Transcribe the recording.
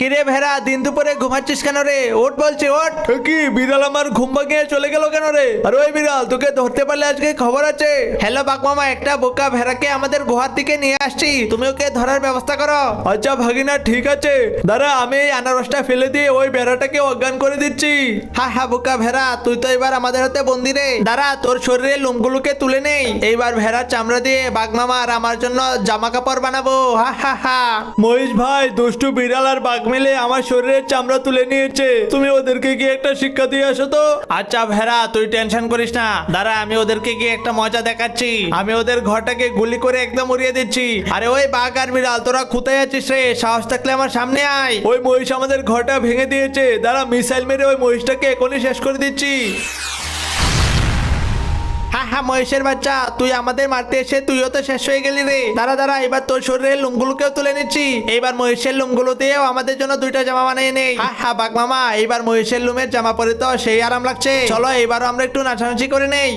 কিরে ভেড়া দিন দুপুরে ঘুমাচ্ছিস কেন রে? ওট বলছি ওট কি বিড়াল আমার ঘুম ভাঙিয়ে চলে গেল কেন রে? আর ওই বিড়াল তোকে ধরতে পারলে আজকে খবর আছে। হ্যালো বাগমামা একটা বোকা ভেড়াকে আমাদের গুহার দিকে নিয়ে আসছি। তুমি ওকে ধরার ব্যবস্থা করো। আচ্ছা ভাগিনা ঠিক আছে। দাঁড়া আমি এই আনারসটা ফেলে দিয়ে ওই ভেড়াটাকে অজ্ঞান করে দিচ্ছি। হ্যাঁ হ্যাঁ বোকা ভেড়া তুই তো এবার আমাদের হাতে বন্দি রে। দাঁড়া তোর শরীরে লোমগুলোকে তুলে নেই। এইবার ভেড়ার চামড়া দিয়ে বাগমামা আর আমার জন্য জামা কাপড় বানাবো। হা হা হা। মহিষ ভাই দুষ্টু বিড়াল আর বাঘ মিলে আমার শরীরের চামড়া তুলে নিয়েছে। তুমি ওদেরকে গিয়ে একটা শিক্ষা দিয়ে আসো তো। আচ্ছা ভেড়া তুই টেনশন করিস না। দাঁড়া আমি ওদেরকে গিয়ে একটা মজা দেখাচ্ছি। আমি ওদের ঘরটাকে গুলি করে একদম উড়িয়ে দিচ্ছি। আরে ওই বাঘ আর বিড়াল তোরা কোথায় আছিস রে? সাহস থাকলে আমার সামনে আয়। ওই মহিষ আমাদের ঘরটা ভেঙে দিয়েছে। দাঁড়া মিসাইল মেরে ওই মহিষটাকে এখনই শেষ করে দিচ্ছি। হ্যাঁ মহেশের বাচ্চা, তুই আমাদের মারতে এসে তুইও তো শেষ হয়ে গেলি রে। দাঁড়া দাঁড়া, এবার তোর শরীরের লুমগুলোকেও তুলে নিচ্ছি। এবার মহেশের লুমগুলো দিয়েও আমাদের জন্য দুইটা জামা বানিয়ে নেই। হ্যাঁ হ্যাঁ বাঘ মামা এবার মহেশের লুমের জামা পরে তো সেই আরাম লাগছে। চলো, এবারও আমরা একটু নাচানাচি করে নেই।